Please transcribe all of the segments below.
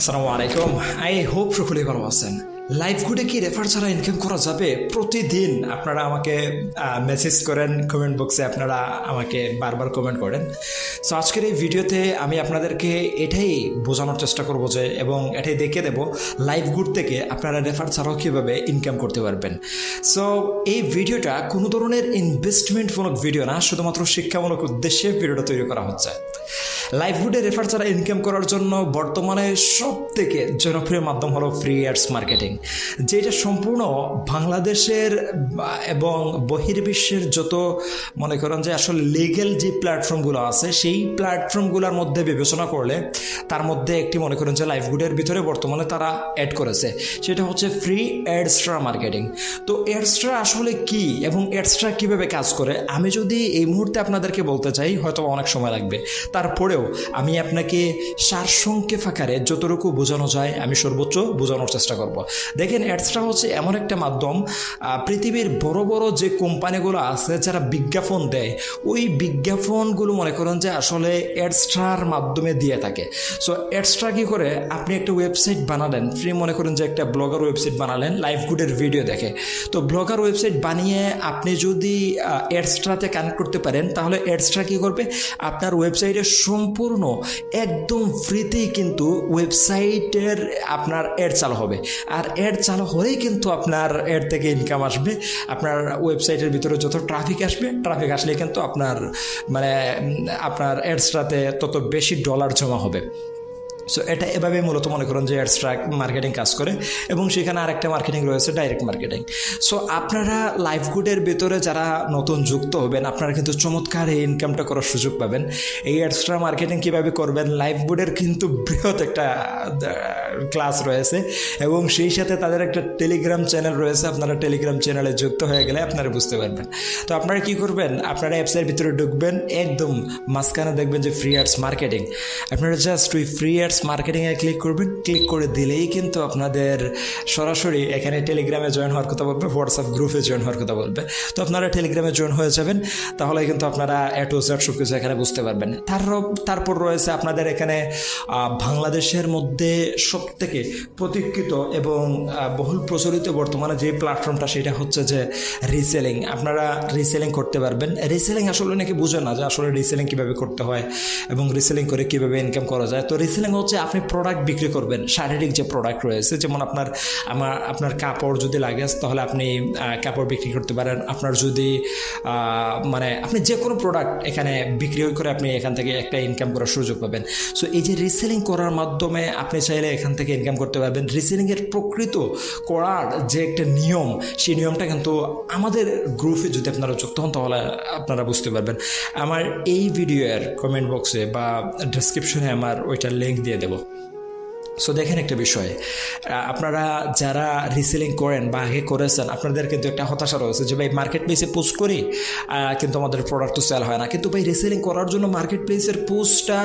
আসসালামু আলাইকুম। I hope সকলেই ভালো আছেন। লাইভ গুডে কি রেফার ছাড়া ইনকাম করা যাবে প্রতিদিন আপনারা আমাকে মেসেজ করেন কমেন্ট বক্সে আপনারা আমাকে বারবার কমেন্ট করেন। সো আজকের এই ভিডিওতে আমি আপনাদেরকে এটাই বোঝানোর চেষ্টা করব যে, এবং এটাই দেখিয়ে দেব লাইভ গুড থেকে আপনারা রেফার ছাড়াও কীভাবে ইনকাম করতে পারবেন। সো এই ভিডিওটা কোনো ধরনের ইনভেস্টমেন্টমূলক ভিডিও না, শুধুমাত্র শিক্ষামূলক উদ্দেশ্যে ভিডিওটা তৈরি করা হচ্ছে। লাইভহুডে রেফার ছাড়া ইনকাম করার জন্য বর্তমানে সব থেকে জনপ্রিয় মাধ্যম হলো ফ্রি অ্যাডস মার্কেটিং যেটা সম্পূর্ণ বাংলাদেশের এবং বহির্বিশ্বের যত মনে করেন যে আসলে লিগেল যে প্ল্যাটফর্মগুলো আছে, সেই প্ল্যাটফর্মগুলোর মধ্যে বিবেচনা করলে তার মধ্যে একটি মনে করেন যে লাইভহুডের ভিতরে বর্তমানে তারা অ্যাড করেছে। সেটা হচ্ছে ফ্রি অ্যাডস্ট্রা মার্কেটিং তো অ্যাডস্ট্রা আসলে কি এবং অ্যাডস্ট্রা কীভাবে কাজ করে? আমি যদি এই মুহূর্তে আপনাদেরকে বলতে চাই হয়তো অনেক সময় লাগবে। তারপরেও আমি আপনাকে সারসংক্ষেপ আকারে যতটুকু বোঝানো যায়, আমি সর্বোচ্চ বোঝানোর চেষ্টা করব। দেখেন অ্যাডস্ট্রা হচ্ছে এমন একটা মাধ্যম পৃথিবীর বড় বড় যে কোম্পানিগুলো আছে, যারা বিজ্ঞাপন দেয়, ওই বিজ্ঞাপনগুলো মনে করেন যে আসলে অ্যাডস্ট্রার মাধ্যমে দিয়ে থাকে। সো অ্যাডস্ট্রা কি করে? আপনি একটা ওয়েবসাইট বানালেন, ফ্রি মনে করেন যে একটা ব্লগার ওয়েবসাইট বানালেন, লাইভ গুডের ভিডিও দেখে। তো ব্লগার ওয়েবসাইট বানিয়ে আপনি যদি অ্যাডস্ট্রাতে কানেক্ট করতে পারেন, তাহলে অ্যাডস্ট্রা কী করবে? আপনার ওয়েবসাইটে সম্পূর্ণ, একদম ফ্রিতেই কিন্তু ওয়েবসাইটের আপনার অ্যাড চালু হবে। আর অ্যাড চালু হলেই কিন্তু আপনার অ্যাড থেকে ইনকাম আসবে। আপনার ওয়েবসাইটের ভিতরে যত ট্রাফিক আসবে ট্রাফিক আসলে কিন্তু আপনার মানে আপনার অ্যাডসটাতে তত বেশি ডলার জমা হবে। সো এটা এভাবে মূলত মনে করুন যে অ্যাডস্ট্রাক মার্কেটিং কাজ করে এবং সেখানে আরেকটা মার্কেটিং রয়েছে ডাইরেক্ট মার্কেটিং সো আপনারা লাইফ গুডের ভেতরে যারা নতুন যুক্ত হবেন, আপনারা কিন্তু চমৎকার এই ইনকামটা করার সুযোগ পাবেন। এই অ্যাডস্ট্রা মার্কেটিং কীভাবে করবেন লাইফ গুডের কিন্তু বৃহৎ একটা ক্লাস রয়েছে এবং সেই সাথে তাদের একটা টেলিগ্রাম চ্যানেল রয়েছে। আপনারা টেলিগ্রাম চ্যানেলে যুক্ত হয়ে গেলে আপনারা বুঝতে পারবেন। তো আপনারা কি করবেন? আপনারা অ্যাপসের ভিতরে ঢুকবেন, একদম মাঝখানে দেখবেন যে ফ্রি আর্টস মার্কেটিং আপনারা জাস্ট ওই ফ্রি আর্টস মার্কেটিংয়ে ক্লিক করবেন ক্লিক করে দিলেই কিন্তু আপনাদের সরাসরি এখানে টেলিগ্রামে জয়েন হওয়ার কথা বলবে হোয়াটসঅ্যাপ গ্রুপে জয়েন হওয়ার কথা বলবে। তো আপনারা টেলিগ্রামে জয়েন হয়ে যাবেন, তাহলে কিন্তু আপনারা এ টু জেড সব কিছু এখানে বুঝতে পারবেন। তার তারপর রয়েছে আপনাদের এখানে বাংলাদেশের মধ্যে সব থেকে প্রতীক্ষিত এবং বহুল প্রচলিত বর্তমানে যে প্ল্যাটফর্মটা সেটা হচ্ছে যে রিসেলিং আপনারা রিসেলিং করতে পারবেন। রিসেলিং আসলে নাকি বুঝে না যে আসলে রিসেলিং কীভাবে করতে হয় এবং রিসেলিং করে কীভাবে ইনকাম করা যায়। তো রিসেলিং হচ্ছে আপনি প্রোডাক্ট বিক্রি করবেন, শারীরিক যে প্রোডাক্ট রয়েছে, যেমন আপনার, আমার, আপনার কাপড় যদি লাগে, তাহলে আপনি কাপড় বিক্রি করতে পারেন। আপনার যদি মানে আপনি যে কোনো প্রোডাক্ট এখানে বিক্রি করে আপনি এখান থেকে একটা ইনকাম করার সুযোগ পাবেন। সো এই যে রিসেলিং করার মাধ্যমে আপনি চাইলে এখান থেকে ইনকাম করতে পারবেন। রিসেলিংয়ের প্রকৃত করার যে একটা নিয়ম, সেই নিয়মটা কিন্তু আমাদের গ্রুপে যদি আপনারা যুক্ত হন, তাহলে আপনারা বুঝতে পারবেন। আমার এই ভিডিওর কমেন্ট বক্সে বা ডেসক্রিপশনে আমার ওইটার লিঙ্ক দিয়ে দেবো। সো দেখেন একটা বিষয়। আপনারা যারা রিসেলিং করেন বা আগে করেছেন, আপনাদের কিন্তু একটা হতাশা রয়েছে যে, ভাই মার্কেট প্লেসে পোস্ট করি কিন্তু আমাদের প্রোডাক্ট তো সেল হয় না। কিন্তু ভাই রিসেলিং করার জন্য মার্কেট প্লেসের পোস্টটা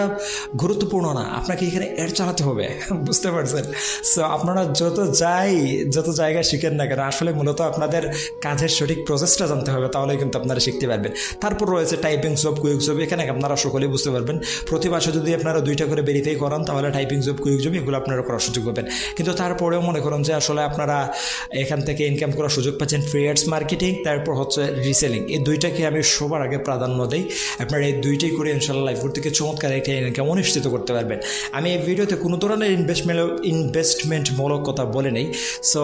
গুরুত্বপূর্ণ না। আপনাকে এখানে অ্যাড চালাতে হবে। বুঝতে পারছেন? সো আপনারা যত যাই, যত জায়গায় শিখেন না কেন, আসলে মূলত আপনাদের কাজের সঠিক প্রসেসটা জানতে হবে তাহলে কিন্তু আপনারা শিখতে পারবেন। তারপর রয়েছে টাইপিং জব কুইক জব এখানে আপনারা সকলেই বুঝতে পারবেন। প্রতি মাসে যদি আপনারা দুইটা করে ভেরিফাই করান, তাহলে টাইপিং জব কুইক জব এগুলো আপনারা করার সুযোগ পাবেন। কিন্তু তারপরেও মনে করেন যে আসলে আপনারা এখান থেকে ইনকাম করার সুযোগ পাচ্ছেন ফ্রি অ্যাডস মার্কেটিং তারপর হচ্ছে রিসেলিং এই দুইটাকে আমি সবার আগে প্রাধান্য দিই। আপনারা এই দুইটাই করে ইনশাল্লাহ লাইফ থেকে চমৎকার একটা ইনকাম অনুষ্ঠিত করতে পারবেন। আমি এই ভিডিওতে কোনো ধরনের ইনভেস্টমেন্ট ইনভেস্টমেন্টমূলক কথা বলে নেই। সো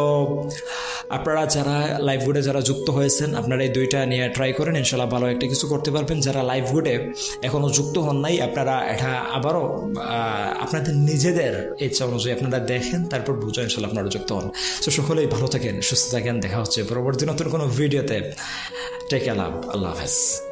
আপনারা যারা লাইভগুডে যারা যুক্ত হয়েছেন, আপনারা এই দুইটা নিয়ে ট্রাই করেন। ইনশাল্লাহ ভালো একটা কিছু করতে পারবেন। যারা লাইভগুডে এখনও যুক্ত হন নাই, আপনারা এটা আবারও আপনাদের নিজেদের ইচ্ছা অনুযায়ী আপনারা দেখেন, তারপর বুঝেন ইনশাল্লাহ আপনারা যুক্ত হন। তো সকলেই ভালো থাকেন, সুস্থ থাকেন। দেখা হচ্ছে পরবর্তী নতুন কোনো ভিডিওতে। টেক লাভ আল্লাহ হাফেজ।